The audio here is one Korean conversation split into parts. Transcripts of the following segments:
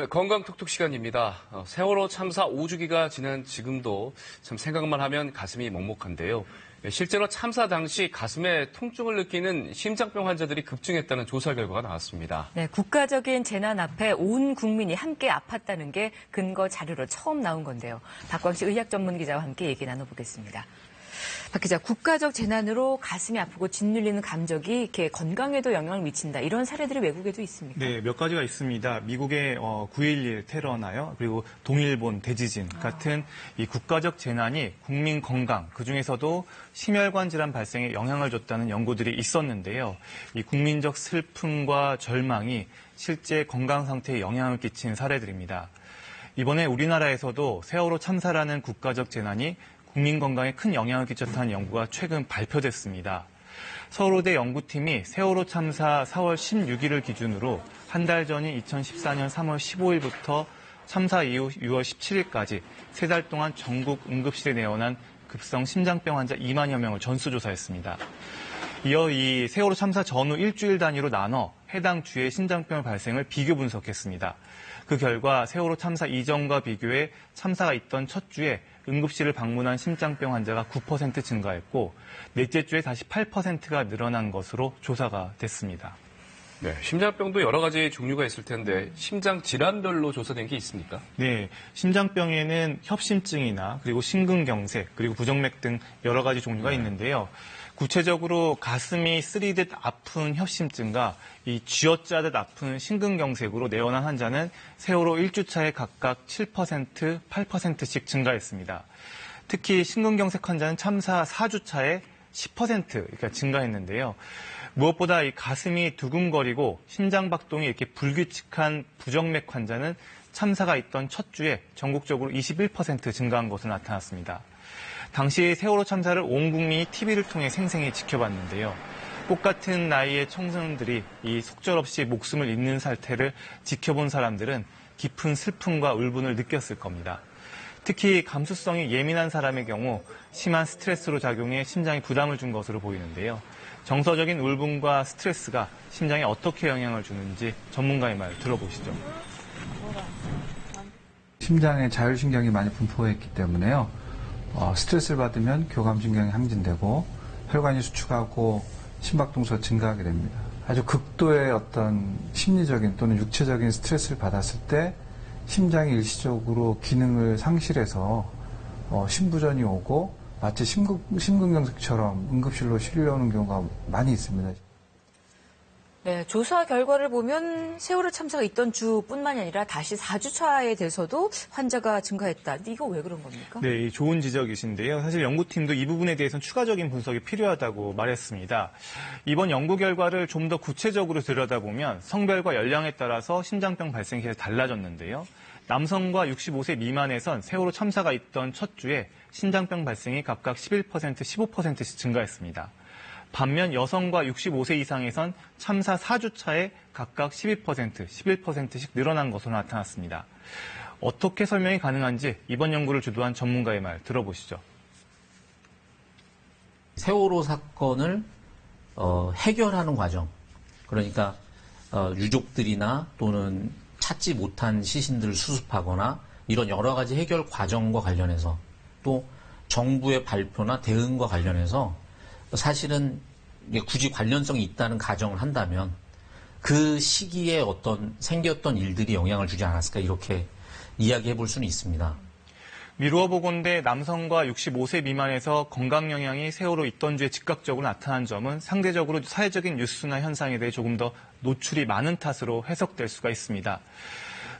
네, 건강 톡톡 시간입니다. 어, 세월호 참사 5주기가 지난 지금도 참 생각만 하면 가슴이 먹먹한데요. 네, 실제로 참사 당시 가슴에 통증을 느끼는 심장병 환자들이 급증했다는 조사 결과가 나왔습니다. 네, 국가적인 재난 앞에 온 국민이 함께 아팠다는 게 근거 자료로 처음 나온 건데요. 박광식 의학 전문 기자와 함께 얘기 나눠보겠습니다. 박 기자, 국가적 재난으로 가슴이 아프고 짓눌리는 감정이 이렇게 건강에도 영향을 미친다. 이런 사례들이 외국에도 있습니까? 네, 몇 가지가 있습니다. 미국의 어, 9.11 테러나요, 그리고 동일본 대지진 같은 이 국가적 재난이 국민 건강, 그 중에서도 심혈관 질환 발생에 영향을 줬다는 연구들이 있었는데요. 이 국민적 슬픔과 절망이 실제 건강 상태에 영향을 끼친 사례들입니다. 이번에 우리나라에서도 세월호 참사라는 국가적 재난이 국민 건강에 큰 영향을 끼쳤다는 연구가 최근 발표됐습니다. 서울대 연구팀이 세월호 참사 4월 16일을 기준으로 한 달 전인 2014년 3월 15일부터 참사 이후 6월 17일까지 세 달 동안 전국 응급실에 내원한 급성 심장병 환자 2만여 명을 전수조사했습니다. 이어 이 세월호 참사 전후 일주일 단위로 나눠 해당 주의 심장병 발생을 비교 분석했습니다. 그 결과 세월호 참사 이전과 비교해 참사가 있던 첫 주에 응급실을 방문한 심장병 환자가 9% 증가했고 넷째 주에 다시 8%가 늘어난 것으로 조사가 됐습니다. 네, 심장병도 여러 가지 종류가 있을 텐데 심장 질환별로 조사된 게 있습니까? 네, 심장병에는 협심증이나 그리고 심근경색 그리고 부정맥 등 여러 가지 종류가 있는데요. 구체적으로 가슴이 쓰리듯 아픈 협심증과 이 쥐어짜듯 아픈 심근경색으로 내원한 환자는 세월호 1주차에 각각 7%, 8%씩 증가했습니다. 특히 심근경색 환자는 참사 4주차에 10% 그러니까 증가했는데요. 무엇보다 이 가슴이 두근거리고 심장 박동이 이렇게 불규칙한 부정맥 환자는 참사가 있던 첫 주에 전국적으로 21% 증가한 것으로 나타났습니다. 당시 세월호 참사를 온 국민이 TV를 통해 생생히 지켜봤는데요. 똑같은 나이의 청소년들이 이 속절없이 목숨을 잃는 사태를 지켜본 사람들은 깊은 슬픔과 울분을 느꼈을 겁니다. 특히 감수성이 예민한 사람의 경우 심한 스트레스로 작용해 심장에 부담을 준 것으로 보이는데요. 정서적인 울분과 스트레스가 심장에 어떻게 영향을 주는지 전문가의 말 들어보시죠. 심장에 자율신경이 많이 분포했기 때문에요. 어, 스트레스를 받으면 교감신경이 항진되고 혈관이 수축하고 심박동수가 증가하게 됩니다. 아주 극도의 어떤 심리적인 또는 육체적인 스트레스를 받았을 때 심장이 일시적으로 기능을 상실해서 어, 심부전이 오고 마치 심근, 심근경색처럼 응급실로 실려오는 경우가 많이 있습니다. 네, 조사 결과를 보면 세월호 참사가 있던 주뿐만이 아니라 다시 4주 차에 돼서도 환자가 증가했다. 이거 왜 그런 겁니까? 네, 좋은 지적이신데요. 사실 연구팀도 이 부분에 대해서는 추가적인 분석이 필요하다고 말했습니다. 이번 연구 결과를 좀 더 구체적으로 들여다보면 성별과 연령에 따라서 심장병 발생 기가 달라졌는데요. 남성과 65세 미만에선 세월호 참사가 있던 첫 주에 심장병 발생이 각각 11%, 15%씩 증가했습니다. 반면 여성과 65세 이상에선 참사 4주차에 각각 12%, 11%씩 늘어난 것으로 나타났습니다. 어떻게 설명이 가능한지 이번 연구를 주도한 전문가의 말 들어보시죠. 세월호 사건을 어, 해결하는 과정, 그러니까 어, 유족들이나 또는 찾지 못한 시신들을 수습하거나 이런 여러 가지 해결 과정과 관련해서 또 정부의 발표나 대응과 관련해서 사실은 굳이 관련성이 있다는 가정을 한다면 그 시기에 어떤 생겼던 일들이 영향을 주지 않았을까 이렇게 이야기해 볼 수는 있습니다. 미루어 보건대 남성과 65세 미만에서 건강 영향이 세월호 있던 주에 즉각적으로 나타난 점은 상대적으로 사회적인 뉴스나 현상에 대해 조금 더 노출이 많은 탓으로 해석될 수가 있습니다.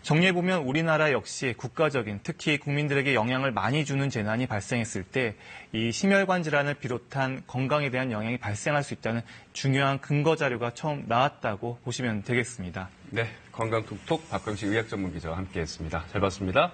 정리해보면 우리나라 역시 국가적인 특히 국민들에게 영향을 많이 주는 재난이 발생했을 때 이 심혈관 질환을 비롯한 건강에 대한 영향이 발생할 수 있다는 중요한 근거 자료가 처음 나왔다고 보시면 되겠습니다. 네, 건강 톡톡 박광식 의학 전문 기자와 함께했습니다. 잘 봤습니다.